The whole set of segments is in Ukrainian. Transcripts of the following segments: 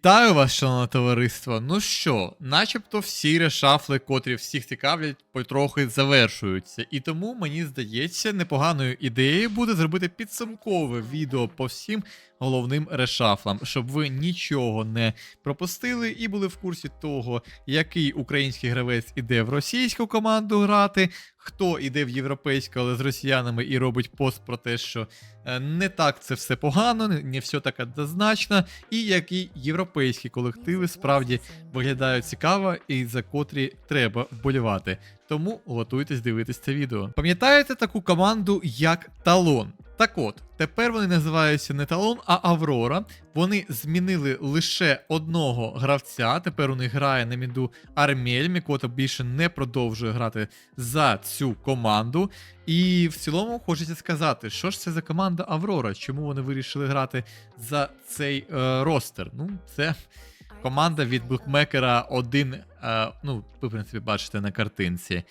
Вітаю вас, шановне товариство. Ну що, начебто всі решафли, котрі всіх цікавлять, потрохи завершуються. І тому мені здається, непоганою ідеєю буде зробити підсумкове відео по всім головним решафлам, щоб ви нічого не пропустили і були в курсі того, який український гравець іде в російську команду грати, хто іде в європейську, але з росіянами і робить пост про те, що е, не так це все погано, не- все так однозначно, і які європейські колективи справді виглядають цікаво і за котрі треба вболівати. Тому готуйтесь дивитись це відео. Пам'ятаєте таку команду як Талон? Так от, тепер вони називаються не Талон, а Аврора. Вони змінили лише одного гравця. Тепер у них грає на міду Армель, Мікота більше не продовжує грати за цю команду. І в цілому хочеться сказати, що ж це за команда Аврора? Чому вони вирішили грати за цей е, ростер? Ну, це команда від букмекера 1. Е, ну, ви, в принципі, бачите на картинці.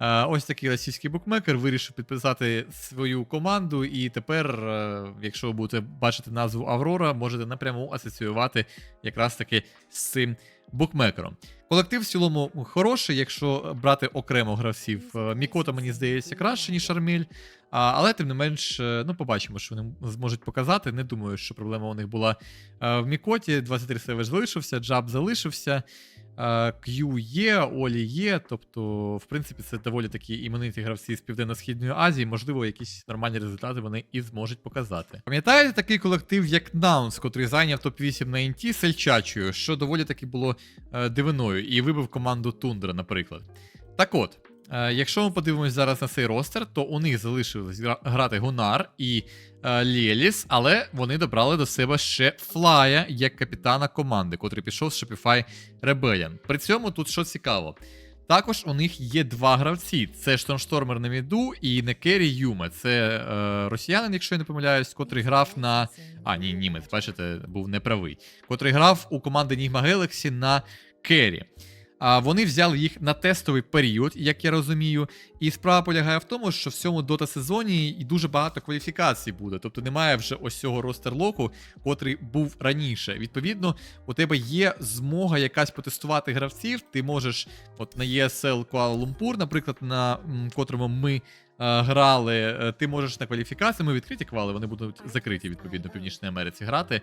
Е, ось такий російський букмекер вирішив підписати свою команду, і тепер, е, якщо ви будете бачити назву Аврора, можете напряму асоціювати якраз таки з цим букмекером. Колектив в цілому хороший, якщо брати окремо гравців. Е, Мікота, мені здається, краще, ніж Армель. А, але тим не менш, е, ну побачимо, що вони зможуть показати. Не думаю, що проблема у них була е, в Мікоті. 23 Севеш залишився, Джаб залишився. е, Q є, Олі є. Тобто, в принципі, це доволі такі імениті гравці з Південно-Східної Азії. Можливо, якісь нормальні результати вони і зможуть показати. Пам'ятаєте такий колектив, як Наунс, котрий зайняв топ-8 на інті Сельчачою, що доволі таки було дивиною, і вибив команду Тундра, наприклад. Так от. Е, Якщо ми подивимось зараз на цей ростер, то у них залишилось грати Гунар і е, Лєліс, але вони добрали до себе ще Флая як капітана команди, котрий пішов з Shopify Rebellion. При цьому тут що цікаво. Також у них є два гравці: це Штормштормер на міду і Некері Юме. Це е, росіянин, якщо я не помиляюсь, котрий грав на. А, ні, німець, бачите, був неправий. Котрий грав у команди Nigma Galaxy на Керрі. А вони взяли їх на тестовий період, як я розумію. І справа полягає в тому, що в цьому дота сезоні і дуже багато кваліфікацій буде. Тобто немає вже ось цього ростер-локу, котрий був раніше. Відповідно, у тебе є змога якась потестувати гравців. Ти можеш, от на ESL Kuala Lumpur, наприклад, на котрому ми е, грали, е, ти можеш на кваліфікації, ми відкриті квали, вони будуть закриті, відповідно, в Північній Америці грати.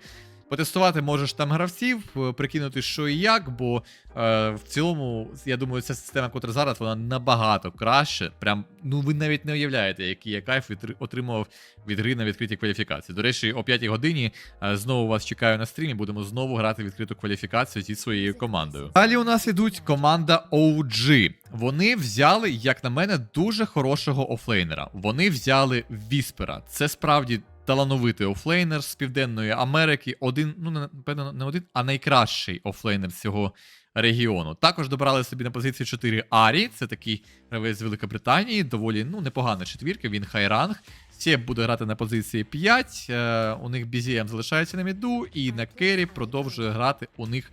Потестувати можеш там гравців, е, прикинути, що і як, бо е, в цілому, я думаю, ця система, котра зараз, вона набагато краще. Прям, ну ви навіть не уявляєте, який я кайф від, отримував від гри на відкритій кваліфікації. До речі, о 5 годині е, знову вас чекаю на стрімі, будемо знову грати відкриту кваліфікацію зі своєю командою. Далі у нас ідуть команда OG. Вони взяли, як на мене, дуже хорошого офлейнера. Вони взяли Віспера. Це справді талановитий офлейнер з Південної Америки. Один, ну, напевно, не один, а найкращий офлейнер цього регіону. Також добрали собі на позицію 4 Арі. Це такий гравець з Великобританії, доволі ну, непогана четвірка, він хайранг. Сєб буде грати на позиції 5. Е, у них BZM залишається на міду, і на Керрі продовжує грати у них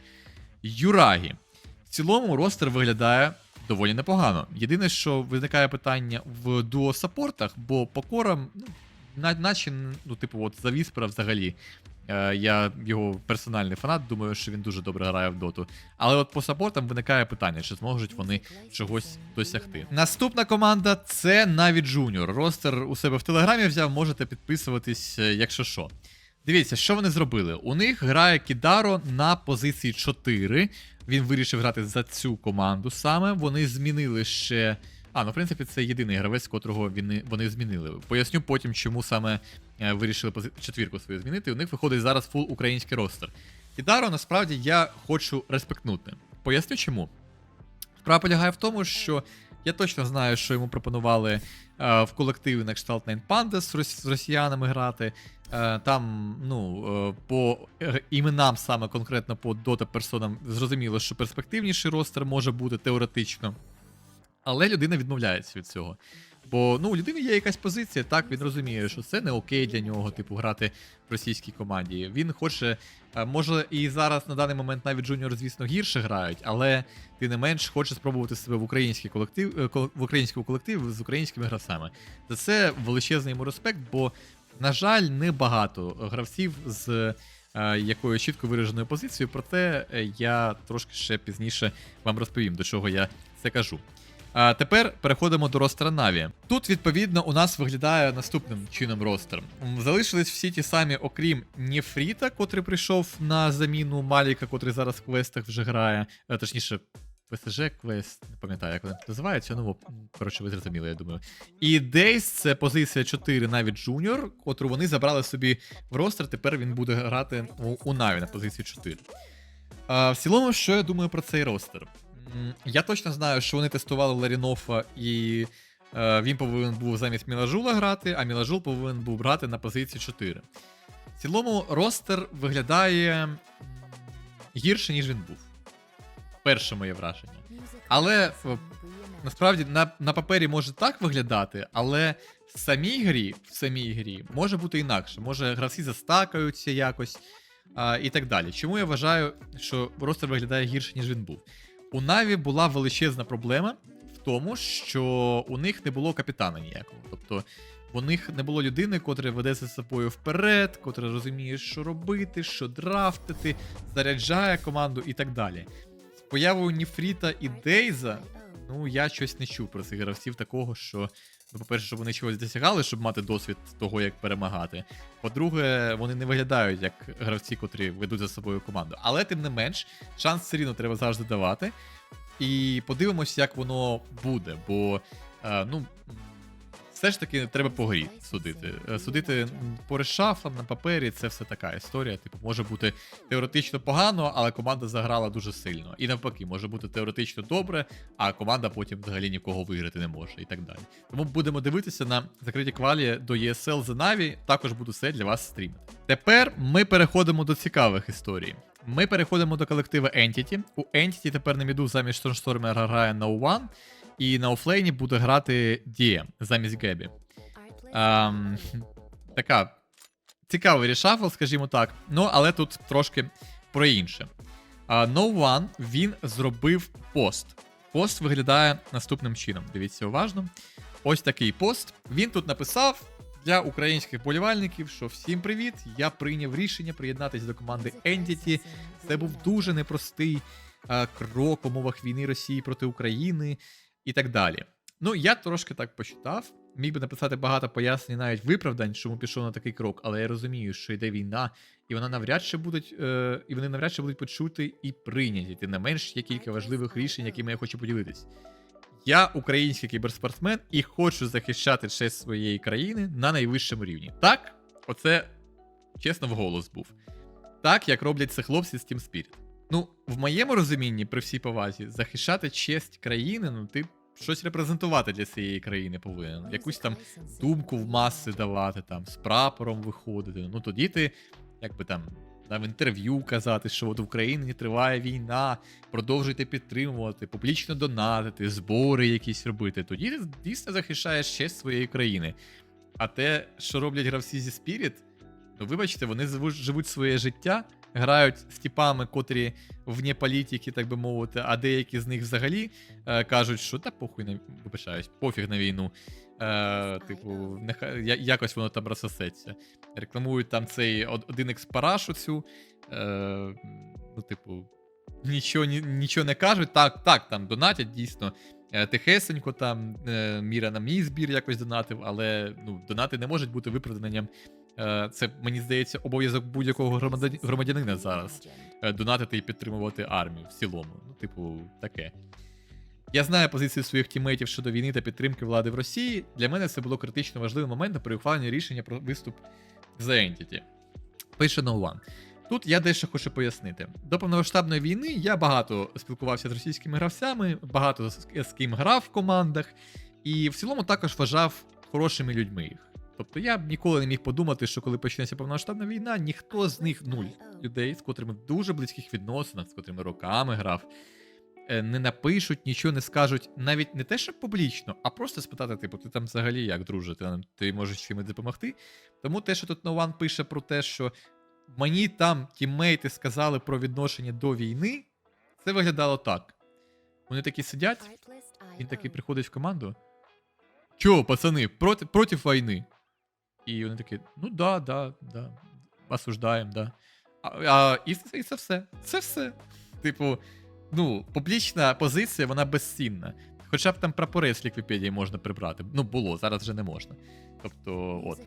Юрагі. В цілому ростер виглядає доволі непогано. Єдине, що виникає питання в дуо-саппортах, бо по корам, ну, наче, ну, типу, от за Віспера взагалі. е, Я його персональний фанат, думаю, що він дуже добре грає в доту. Але от по саппортам виникає питання, чи зможуть вони чогось досягти. Наступна команда це Наві Джуніор. Ростер у себе в телеграмі взяв, можете підписуватись, е, якщо що. Дивіться, що вони зробили. У них грає Кідаро на позиції 4. Він вирішив грати за цю команду саме. Вони змінили ще. А, ну в принципі, це єдиний гравець, котрого вони, вони змінили. Поясню потім, чому саме е, вирішили четвірку свою змінити. У них виходить зараз фул український ростер. Кідаро насправді я хочу респектнути. Поясню чому. Справа полягає в тому, що я точно знаю, що йому пропонували е, в колективі на кшталт Nine Pandas з, рос- з росіянами грати. Е, там, ну, е, по іменам, саме конкретно по дота персонам, зрозуміло, що перспективніший ростер може бути теоретично. Але людина відмовляється від цього. Бо ну, у людини є якась позиція, так він розуміє, що це не окей для нього, типу, грати в російській команді. Він хоче, е, може, і зараз на даний момент навіть Джуніор, звісно, гірше грають, але тим не менш хоче спробувати себе в український колектив, е, в українському колективі з українськими гравцями. За це величезний йому респект, бо, на жаль, небагато гравців з е, якою чітко вираженою позицією, проте я трошки ще пізніше вам розповім, до чого я це кажу. А тепер переходимо до ростера Наві. Тут, відповідно, у нас виглядає наступним чином ростер. Залишились всі ті самі, окрім Нефріта, котрий прийшов на заміну Маліка, котрий зараз в квестах вже грає. Е, Точніше, ПСЖ квест, не пам'ятаю, як вони називаються. Ну, коротше, ви зрозуміли, я думаю. І Дейс це позиція 4 навіть Джуніор, котру вони забрали собі в ростер. Тепер він буде грати у, у Наві на позиції 4. А, в цілому, що я думаю про цей ростер? Я точно знаю, що вони тестували Ларінофа, і е, він повинен був замість Мілажула грати, а Мілажул повинен був грати на позиції 4. В цілому, ростер виглядає гірше, ніж він був. Перше моє враження. Але е, Насправді на, на папері може так виглядати, але в самій грі, в самій грі може бути інакше. Може гравці застакаються якось а, і так далі. Чому я вважаю, що ростер виглядає гірше, ніж він був? У Наві була величезна проблема в тому, що у них не було капітана ніякого. Тобто у них не було людини, котра веде за собою вперед, котра розуміє, що робити, що драфтити, заряджає команду і так далі. З появою Ніфріта і Дейза Ну, я щось не чув про цих гравців такого, що, ну, по-перше, щоб вони чогось досягали, щоб мати досвід того, як перемагати. По-друге, вони не виглядають як гравці, котрі ведуть за собою команду. Але тим не менш, шанс все рівно треба завжди давати. І подивимось, як воно буде, бо е, ну. Все ж таки треба по грі судити. Е, Судити по решафам на папері це все така історія. Типу, може бути теоретично погано, але команда заграла дуже сильно. І навпаки, може бути теоретично добре, а команда потім взагалі нікого виграти не може і так далі. Тому будемо дивитися на закриті квалі до ESL за Na'Vi, також буду все для вас стрімити. Тепер ми переходимо до цікавих історій. Ми переходимо до колективу Entity. У Entity тепер на міду замість Stormstormer грає No One, і на офлейні буде грати DM замість Гебі. Ем, така цікавий рішафл, скажімо так. Ну, але тут трошки про інше. No One він зробив пост. Пост виглядає наступним чином. Дивіться уважно. Ось такий пост. Він тут написав для українських болівальників, що всім привіт! Я прийняв рішення приєднатися до команди Entity. Це був дуже непростий е, крок в умовах війни Росії проти України і так далі. Ну, я трошки так почитав. Міг би написати багато пояснень, навіть виправдань, чому пішов на такий крок, але я розумію, що йде війна, і вона навряд чи будуть, е, і вони навряд чи будуть почути і прийняті. Тим не менш, є кілька важливих рішень, якими я хочу поділитись. Я український кіберспортсмен і хочу захищати честь своєї країни на найвищому рівні. Так, оце чесно вголос був. Так, як роблять це хлопці з Team Spirit. Ну, в моєму розумінні, при всій повазі, захищати честь країни, ну ти щось репрезентувати для цієї країни повинен. Якусь там думку в маси давати, там, з прапором виходити. Ну тоді ти, якби там, в інтерв'ю казати, що от в Україні триває війна, продовжуйте підтримувати, публічно донатити, збори якісь робити. Тоді ти дійсно захищаєш честь своєї країни. А те, що роблять гравці зі Spirit, ну вибачте, вони живуть своє життя, грають з типами, котрі вне політики, так би мовити, а деякі з них взагалі е, кажуть, що та похуй на вибачаюсь, пофіг на війну. Е, типу, нехай я- якось воно там розсосеться. Рекламують там цей один експарашу цю. Е, ну, типу, нічого, ні- нічого не кажуть. Так, так, там донатять дійсно. Е, Тихесенько там е, Міра на мій збір якось донатив, але ну, донати не можуть бути виправданням. Е, Це, мені здається, обов'язок будь-якого громадянина зараз е, донатити і підтримувати армію в цілому. Ну, типу, таке. Я знаю позицію своїх тімейтів щодо війни та підтримки влади в Росії. Для мене це було критично важливим моментом при ухваленні рішення про виступ за Entity. Пише No One. Тут я дещо хочу пояснити. До повномасштабної війни я багато спілкувався з російськими гравцями, багато з, з ким грав в командах, і в цілому також вважав хорошими людьми їх. Тобто я б ніколи не міг подумати, що коли почнеться повномасштабна війна, ніхто з них нуль людей, з котрими в дуже близьких відносинах, з котрими роками грав, е, не напишуть, нічого не скажуть, навіть не те, щоб публічно, а просто спитати, типу, ти там взагалі як, друже, ти, ти можеш чимось допомогти. Тому те, що тут Нован пише про те, що мені там тіммейти сказали про відношення до війни, це виглядало так. Вони такі сидять, він такий приходить в команду. Чо, пацани, проти, проти війни? І вони такі, ну да, да, да. Осуждаємо, да. А, а і, це- і це все. Це все. Типу, ну, публічна позиція, вона безцінна. Хоча б там прапори з Ліквіпедії можна прибрати. Ну, було, зараз вже не можна. Тобто, от.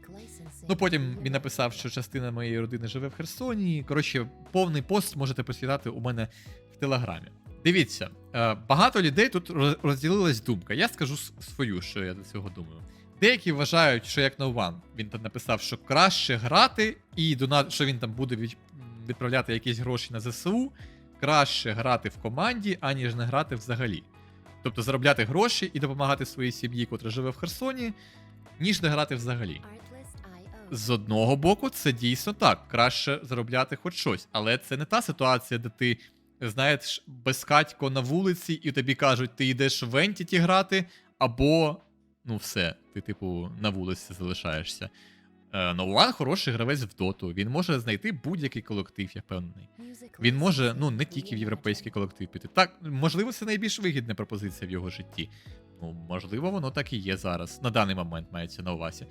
Ну, потім він написав, що частина моєї родини живе в Херсоні. Коротше, повний пост можете посвідати у мене в телеграмі. Дивіться, е, багато людей тут розділилась думка. Я скажу свою, що я до цього думаю. Деякі вважають, що як One, він там написав, що краще грати, і донат, що він там буде відправляти якісь гроші на ЗСУ. Краще грати в команді, аніж не грати взагалі. Тобто заробляти гроші і допомагати своїй сім'ї, котра живе в Херсоні, ніж не грати взагалі. З одного боку, це дійсно так. Краще заробляти хоч щось. Але це не та ситуація, де ти, знаєш, безкатько на вулиці, і тобі кажуть, ти йдеш в Entity грати, або ну все, ти, типу, на вулиці залишаєшся. Е, Ноуан хороший гравець в доту. Він може знайти будь-який колектив, я впевнений. Він може, ну, не тільки в європейський колектив піти. Так, можливо, це найбільш вигідна пропозиція в його житті. Ну, можливо, воно так і є зараз. На даний момент мається на увазі.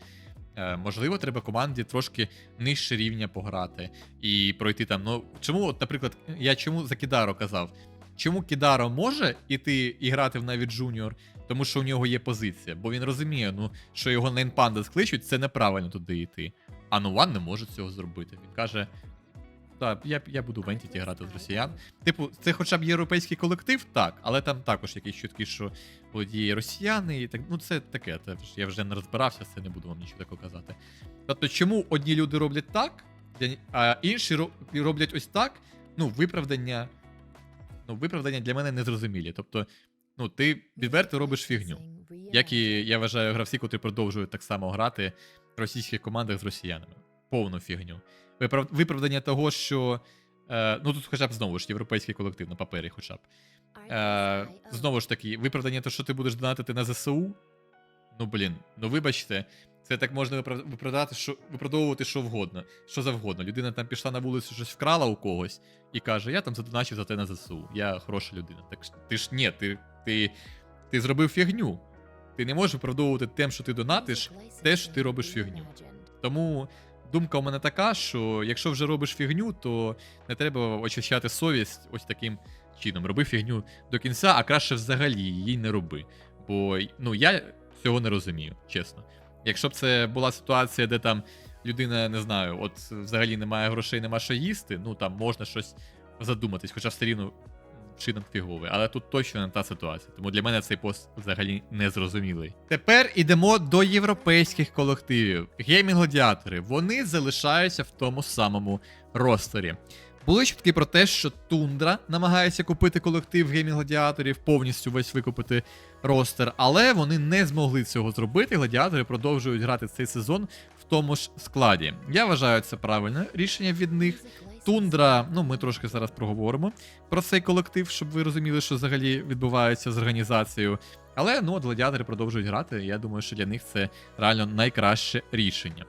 Е, можливо, треба команді трошки нижче рівня пограти і пройти там. Ну, чому, от, наприклад, я чому за Кідаро казав? Чому Кідаро може іти і грати в навіть Джуніор, тому що у нього є позиція, бо він розуміє, ну, що його нейнпанда скличуть, це неправильно туди йти. А Нуван не може цього зробити. Він каже: так, я, я буду в Entity грати з росіян. Типу, це хоча б європейський колектив, так, але там також якісь чутки, що володіє росіяни, і так. Ну, це таке. Це, я вже не розбирався, це не буду вам нічого такого казати. Тобто, чому одні люди роблять так, а інші роблять ось так, ну, виправдання. Ну, виправдання для мене незрозумілі. Тобто, ну, ти відверто робиш фігню. Як і я вважаю, гравці, котрі продовжують так само грати в російських командах з росіянами. Повну фігню. Виправ- Виправдання того, що. Е, ну тут хоча б знову ж європейський колектив на папері, хоча б. Е, знову ж таки, виправдання того, що ти будеш донатити на ЗСУ. Ну блін, ну вибачте, це так можна виправдати, що виправдовувати що вгодно, що завгодно. Людина там пішла на вулицю, щось вкрала у когось і каже: Я там задоначив за те на ЗСУ. Я хороша людина. Так ти ж ні, ти, ти, ти зробив фігню. Ти не можеш виправдовувати тим, що ти донатиш, те, що ти робиш фігню. Тому думка у мене така, що якщо вже робиш фігню, то не треба очищати совість ось таким чином. Роби фігню до кінця, а краще взагалі її не роби. Бо ну я цього не розумію, чесно. Якщо б це була ситуація, де там людина, не знаю, от взагалі немає грошей, нема що їсти, ну там можна щось задуматись, хоча все рівно вчинок фіговий. Але тут точно не та ситуація. Тому для мене цей пост взагалі не зрозумілий. Тепер ідемо до європейських колективів. Геймінг-гладіатори, вони залишаються в тому самому ростері. Були чутки про те, що Тундра намагається купити колектив геймінг-гладіаторів, повністю весь викупити ростер, але вони не змогли цього зробити. Гладіатори продовжують грати цей сезон в тому ж складі. Я вважаю це правильне рішення від них. Тундра, ну ми трошки зараз проговоримо про цей колектив, щоб ви розуміли, що взагалі відбувається з організацією. Але ну, от гладіатори продовжують грати. Я думаю, що для них це реально найкраще рішення.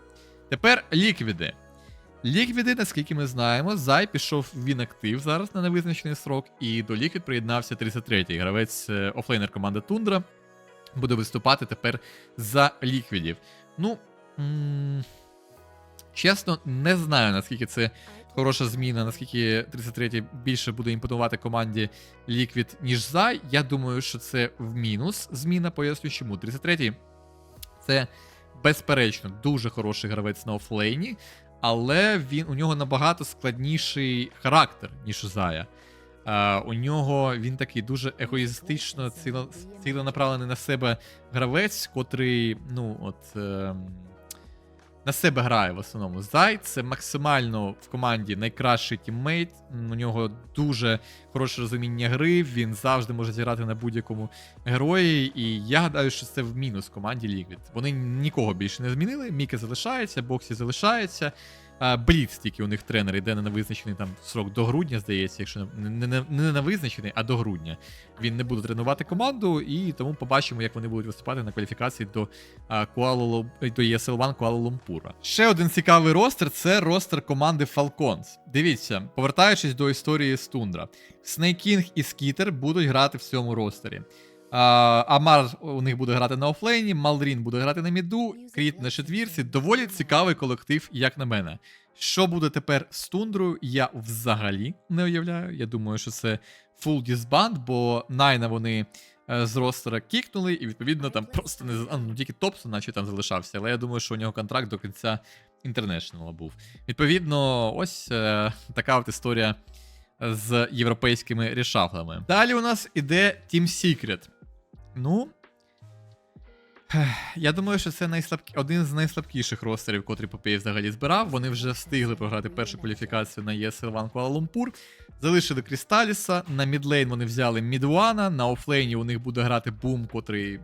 Тепер ліквіди. Ліквіди, наскільки ми знаємо, Зай пішов в інактив зараз на невизначений срок, і до Ліквід приєднався 33-й гравець е, офлейнер команди Тундра. Буде виступати тепер за ліквідів. Ну, чесно, не знаю, наскільки це хороша зміна, наскільки 33-й більше буде імпонувати команді Liquid, ніж Зай. Я думаю, що це в мінус зміна, поясню чому. 33-й це безперечно дуже хороший гравець на офлейні, але він, у нього набагато складніший характер, ніж у Зая. А, у нього він такий дуже егоїстично ціленаправлений на себе гравець, котрий, ну, от. ем, на себе грає в основному. Зай це максимально в команді найкращий тіммейт. У нього дуже хороше розуміння гри. Він завжди може зіграти на будь-якому герої. І я гадаю, що це в мінус команді Liquid. Вони нікого більше не змінили. Міки залишається, Боксі залишається. А, Бліц тільки у них тренер йде на невизначений там срок до грудня, здається, якщо не, не, не, на визначений, а до грудня. Він не буде тренувати команду, і тому побачимо, як вони будуть виступати на кваліфікації до а, Куала до ESL One Куала Лумпура. Ще один цікавий ростер це ростер команди Falcons. Дивіться, повертаючись до історії з Тундра, Снейкінг і Скітер будуть грати в цьому ростері. Амар у них буде грати на офлейні, Малрін буде грати на міду, Кріт на четвірці. Доволі цікавий колектив, як на мене. Що буде тепер з тундрою, я взагалі не уявляю. Я думаю, що це full disband, бо Найна вони е, з ростера кікнули, і відповідно там просто не а, ну, тільки Топсон, наче там залишався. Але я думаю, що у нього контракт до кінця International був. Відповідно, ось е, така от історія з європейськими рішафлами. Далі у нас іде Team Secret. Ну. Я думаю, що це найслабкі... один з найслабкіших ростерів, котрий Попей взагалі збирав. Вони вже встигли програти першу кваліфікацію на One Kuala Lumpur. Залишили Крісталіса. На мідлейн вони взяли Мідуана. На офлейні у них буде грати Бум, котрий.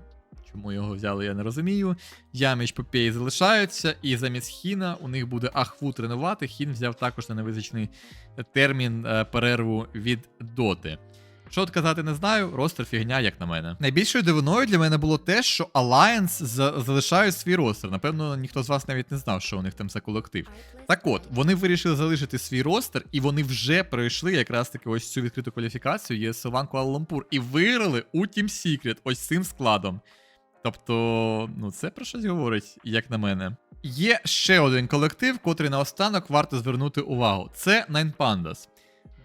Чому його взяли, я не розумію. Яміч Попей залишаються, і замість Хіна у них буде Ахву тренувати. Хін взяв також на невизначений термін е, перерву від Доти. Що от казати не знаю, ростер фігня, як на мене. Найбільшою дивиною для мене було те, що Alliance за- залишають свій ростер. Напевно, ніхто з вас навіть не знав, що у них там за колектив. Так от, вони вирішили залишити свій ростер, і вони вже пройшли якраз таки ось цю відкриту кваліфікацію One Kuala і виграли у Team Secret ось цим складом. Тобто, ну це про щось говорить, як на мене. Є ще один колектив, котрий наостанок варто звернути увагу. Це Nine Pandas.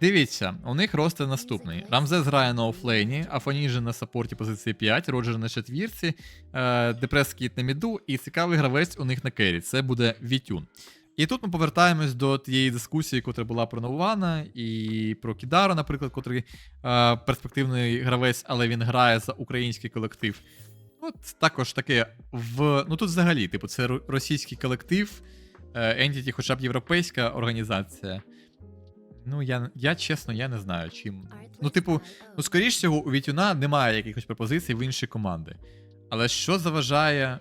Дивіться, у них ростер наступний. Рамзес грає на офлейні, Афоніжи на саппорті позиції 5, Роджер на четвірці, е, Депрес Кіт на міду, і цікавий гравець у них на кері. Це буде Вітюн. І тут ми повертаємось до тієї дискусії, котра була про Нована і про Кідару, наприклад, котрий е, перспективний гравець, але він грає за український колектив. От також таке в. Ну тут взагалі, типу, це російський колектив, е, Entity, хоча б європейська організація. Ну, я, я чесно, я не знаю, чим. Ну, типу, ну, скоріш всього, у Вітюна немає якихось пропозицій в інші команди. Але що заважає,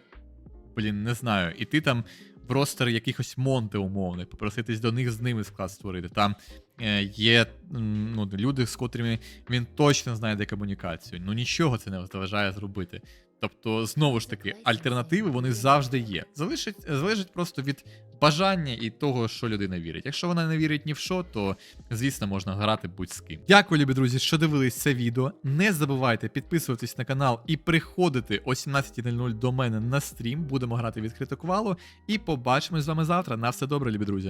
блін, не знаю, іти там в ростер якихось Монте умовних, попроситись до них з ними склад створити. Там е, є ну, люди, з котрими він точно знайде комунікацію. Ну нічого це не заважає зробити. Тобто, знову ж таки, альтернативи вони завжди є. Залежить, залежить просто від бажання і того, що людина вірить. Якщо вона не вірить ні в що, то звісно можна грати будь з ким. Дякую, любі друзі, що дивились це відео. Не забувайте підписуватись на канал і приходити о 17.00 до мене на стрім. Будемо грати відкриту квалу. І побачимось з вами завтра. На все добре, любі друзі.